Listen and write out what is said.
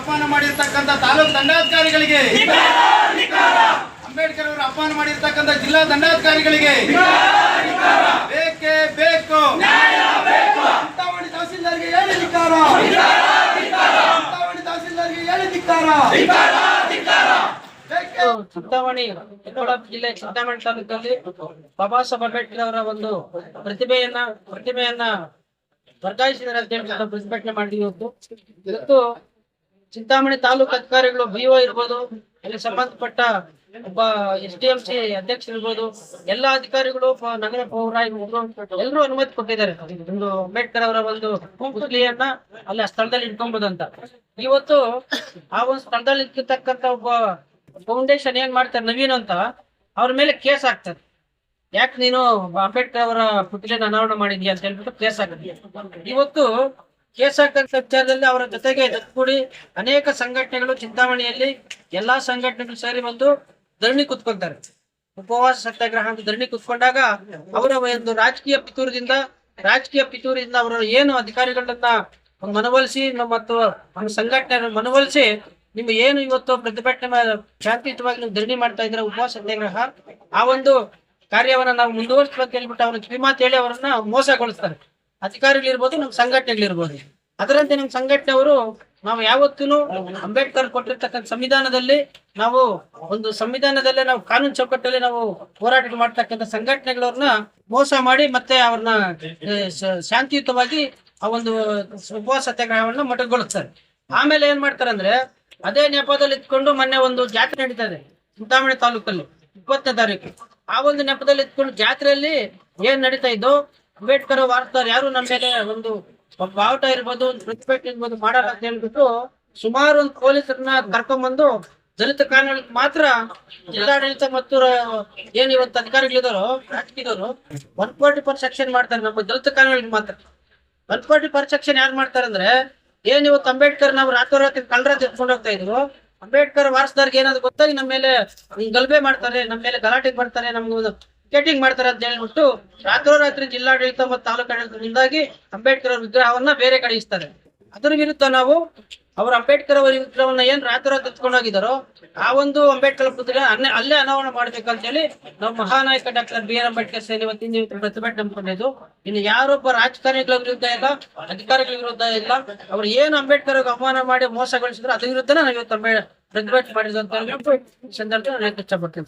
ಅಪಮಾನ ಮಾಡಿರ್ತಕ್ಕಂಥ ತಾಲೂಕು ದಂಡಾಧಿಕಾರಿಗಳಿಗೆ ಅಂಬೇಡ್ಕರ್ ಅವರು ಅಪಮಾನ ಮಾಡಿರ್ತಕ್ಕಂಥ ಜಿಲ್ಲಾ ದಂಡಾಧಿಕಾರಿಗಳಿಗೆ ಬೇಕೇ ಬೇಕು. ಚಿಂತಾಮಣಿ ತಹಸೀಲ್ದಾರ್ಗೆ ಹೇಳಿ ಧಿಕ್ಕಾರ. ಚಿಂತಾಮಣಿ ತಹಸೀಲ್ದಾರ್ಗೆ ಹೇಳಿ ಧಿಕ್ಕಾರ. ಚಿಂತಾಮಣಿ ಚಿಕ್ಕಬಳ್ಳಾಪುರ ಜಿಲ್ಲೆ ಚಿಂತಾಮಣಿ ತಾಲೂಕಲ್ಲಿ ಬಾಬಾ ಸಾಹೇಬ್ ಅಂಬೇಡ್ಕರ್ ಅವರ ಒಂದು ಪ್ರತಿಭೆಯನ್ನ ಪ್ರತಿಭೆಯನ್ನ ವರ್ಗಾಯಿಸಿದ್ದಾರೆ ಅಂತ ಹೇಳಿ ಪ್ರತಿಭಟನೆ ಇವತ್ತು. ಇವತ್ತು ಚಿಂತಾಮಣಿ ತಾಲೂಕು ಅಧಿಕಾರಿಗಳು ಬಿಒ ಇರ್ಬೋದು, ಅಲ್ಲಿ ಸಂಬಂಧಪಟ್ಟ ಒಬ್ಬ ಎಸ್ ಡಿ ಎಂ ಸಿ ಅಧ್ಯಕ್ಷ ಇರ್ಬೋದು, ಎಲ್ಲಾ ಅಧಿಕಾರಿಗಳು ನಗರ ಎಲ್ಲರೂ ಅನುಮತಿ ಕೊಟ್ಟಿದ್ದಾರೆ. ಒಂದು ಅಂಬೇಡ್ಕರ್ ಅವರ ಒಂದು ಪುತ್ಲಿಯನ್ನ ಅಲ್ಲಿ ಆ ಸ್ಥಳದಲ್ಲಿ ಇಟ್ಕೊಂಬೋದಂತ. ಇವತ್ತು ಆ ಒಂದು ಸ್ಥಳದಲ್ಲಿ ಇಟ್ಟಿರ್ತಕ್ಕಂತ ಒಬ್ಬ ಫೌಂಡೇಶನ್ ಏನ್ ಮಾಡ್ತಾರೆ, ನವೀನ್ ಅಂತ, ಅವ್ರ ಮೇಲೆ ಕೇಸ್ ಆಗ್ತದೆ ಯಾಕೆ ನೀನು ಅಂಬೇಡ್ಕರ್ ಅವರ ಪುತ್ಲಿನ ಅನಾವರಣ ಮಾಡಿದ್ಯಾ ಅಂತ ಹೇಳ್ಬಿಟ್ಟು ಕೇಸ್ ಆಗುತ್ತೆ ಇವತ್ತು ಕೇಸ್ ವಿಚಾರದಲ್ಲಿ ಅವರ ಜೊತೆಗೆ ಜೊತೆಗೂಡಿ ಅನೇಕ ಸಂಘಟನೆಗಳು, ಚಿಂತಾಮಣಿಯಲ್ಲಿ ಎಲ್ಲಾ ಸಂಘಟನೆಗಳು ಸೇರಿ ಬಂದು ಧರಣಿ ಕುತ್ಕೊಳ್ತಾರೆ ಉಪವಾಸ ಸತ್ಯಾಗ್ರಹ ಅಂತ ಧರಣಿ ಕುತ್ಕೊಂಡಾಗ ಅವರ ಒಂದು ರಾಜಕೀಯ ಪಿತೂರದಿಂದ ರಾಜಕೀಯ ಪಿತೂರದಿಂದ ಅವರ ಏನು ಅಧಿಕಾರಿಗಳನ್ನ ಮನವೊಲಿಸಿ ಮತ್ತು ಸಂಘಟನೆ ಮನವೊಲಿಸಿ ನಿಮ್ಗೆ ಏನು ಇವತ್ತು ಪ್ರತಿಭಟನೆ ಶಾಂತಿಯುತವಾಗಿ ನೀವು ಧರಣಿ ಮಾಡ್ತಾ ಇದ್ರೆ ಉಪವಾಸ ಸತ್ಯಾಗ್ರಹ ಆ ಒಂದು ಕಾರ್ಯವನ್ನ ನಾವು ಮುಂದುವರಿಸ್ಬೇಕು ಹೇಳ್ಬಿಟ್ಟು ಅವ್ರನ್ನ ಕಿವಿಮಾತು ಹೇಳಿ ಅವರನ್ನ ಮೋಸಗೊಳಿಸ್ತಾರೆ. ಅಧಿಕಾರಿಗಳಿರ್ಬೋದು ನಮ್ಮ ಸಂಘಟನೆಗಳಿರ್ಬೋದು. ಅದರಂತೆ ನಮ್ಮ ಸಂಘಟನೆಯವರು ನಾವು ಯಾವತ್ತೂ ಅಂಬೇಡ್ಕರ್ ಕೊಟ್ಟಿರ್ತಕ್ಕಂಥ ಸಂವಿಧಾನದಲ್ಲಿ ನಾವು ಒಂದು ಸಂವಿಧಾನದಲ್ಲೇ ನಾವು ಕಾನೂನು ಚೌಕಟ್ಟಲ್ಲಿ ನಾವು ಹೋರಾಟ ಮಾಡ್ತಕ್ಕಂಥ ಸಂಘಟನೆಗಳವ್ರನ್ನ ಮೋಸ ಮಾಡಿ ಮತ್ತೆ ಅವ್ರನ್ನ ಶಾಂತಿಯುತವಾಗಿ ಆ ಒಂದು ಉಪವಾಸ ಸತ್ಯಾಗ್ರಹವನ್ನ ಮೊಟಕುಗೊಳಿಸ್ತಾರೆ. ಆಮೇಲೆ ಏನ್ ಮಾಡ್ತಾರೆ ಅಂದ್ರೆ ಅದೇ ನೆಪದಲ್ಲಿ ಇಟ್ಕೊಂಡು ಮೊನ್ನೆ ಒಂದು ಜಾತ್ರೆ ನಡೀತಾ ಇದೆ ಚಿಂತಾಮಣಿ ತಾಲೂಕಲ್ಲಿ, ಇಪ್ಪತ್ತನೇ ತಾರೀಕು. ಆ ಒಂದು ನೆಪದಲ್ಲಿ ಇಟ್ಕೊಂಡು ಜಾತ್ರೆಯಲ್ಲಿ ಏನ್ ನಡೀತಾ ಇದ್ದು ಅಂಬೇಡ್ಕರ್ ವಾರ್ತಾರ ಯಾರು ನಮ್ಮ ಮೇಲೆ ಒಂದು ಬಾವುಟ ಇರ್ಬೋದು, ಒಂದು ಪ್ರತಿಭಟನೆ ಇರ್ಬೋದು ಮಾಡಲ್ಲ ಅಂತ ಹೇಳ್ಬಿಟ್ಟು ಸುಮಾರು ಒಂದು ಪೊಲೀಸರನ್ನ ಕರ್ಕೊಂಡ್ಬಂದು ದಲಿತ ಕಾನೂನಿಗೆ ಮಾತ್ರ ಜಿಲ್ಲಾಡಳಿತ ಮತ್ತು ಏನ್ ಇವತ್ತು ಅಧಿಕಾರಿಗಳಿದಾರೋ ಒನ್ ಫೋರ್ಟಿ ಪರ್ ಸೆಕ್ಷನ್ ಮಾಡ್ತಾರೆ. ನಮ್ಮ ದಲಿತ ಕಾನೂನಿಗೆ ಮಾತ್ರ ಒನ್ ಫೋರ್ಟಿ ಪರ್ ಸೆಕ್ಷನ್ ಯಾರು ಮಾಡ್ತಾರೆ ಅಂದ್ರೆ, ಏನ್ ಇವತ್ತು ಅಂಬೇಡ್ಕರ್ ನಾವು ರಾತ್ರೋರಾತ್ರಿ ಕಳ್ಳರ ಎತ್ಕೊಂಡು ಹೋಗ್ತಾ ಇದ್ರು, ಅಂಬೇಡ್ಕರ್ ವಾರಸದಾರ್ಗೆ ಏನಾದ್ರು ಗೊತ್ತಾಗಿ ನಮ್ಮ ಮೇಲೆ ಗಲಭೆ ಮಾಡ್ತಾರೆ ನಮ್ಮ ಮೇಲೆ ಗಲಾಟೆಗೆ ಬರ್ತಾರೆ ನಮ್ಗೆ ಒಂದು ಟಿಕೆಟಿಂಗ್ ಮಾಡ್ತಾರೆ ಅಂತ ಹೇಳ್ಬಿಟ್ಟು ರಾತ್ರೋರಾತ್ರಿ ಜಿಲ್ಲಾಡಳಿತ ಮತ್ತು ತಾಲೂಕಾಡಳಿತದಿಂದಾಗಿ ಅಂಬೇಡ್ಕರ್ ಅವರ ವಿಗ್ರಹವನ್ನ ಬೇರೆ ಕಳಿಸ್ತಾರೆ ಅದರ ವಿರುದ್ಧ ನಾವು ಅವರ ಅಂಬೇಡ್ಕರ್ ಅವರ ವಿಗ್ರಹವನ್ನ ಏನ್ ರಾತ್ರೋರಾತ್ರಿ ಹೋಗಿದಾರೋ ಆ ಒಂದು ಅಂಬೇಡ್ಕರ್ ಪುತ್ರ ಅಲ್ಲೇ ಅಲ್ಲೇ ಅನಾವರಣ ಮಾಡ್ಬೇಕಂತ ಹೇಳಿ ನಾವು ಮಹಾನಾಯಕ ಡಾಕ್ಟರ್ ಬಿ ಆರ್ ಅಂಬೇಡ್ಕರ್ ಸೇರಿ ಇವತ್ತಿನ ಇವತ್ತು ಪ್ರತಿಭಟನೆ ಹಮ್ಮಿಕೊಂಡಿದ್ದು ಇನ್ನು ಯಾರೊಬ್ಬ ರಾಜಕಾರಣಿಗಳ ವಿರುದ್ಧ ಇಲ್ಲ, ಅಧಿಕಾರಿಗಳ ವಿರುದ್ಧ ಇಲ್ಲ, ಅವ್ರು ಏನ್ ಅಂಬೇಡ್ಕರ್ ಅವಮಾನ ಮಾಡಿ ಮೋಸಗೊಳಿಸಿದ್ರು ಅದ್ರ ವಿರುದ್ಧ ನಾವು ಇವತ್ತು ಪ್ರತಿಭಟನೆ ಮಾಡಿದ್ರು ಅಂತ ಹೇಳ್ಬಿಟ್ಟು ಹೇಳಕ್ ಇಷ್ಟಪಡ್ತೀನಿ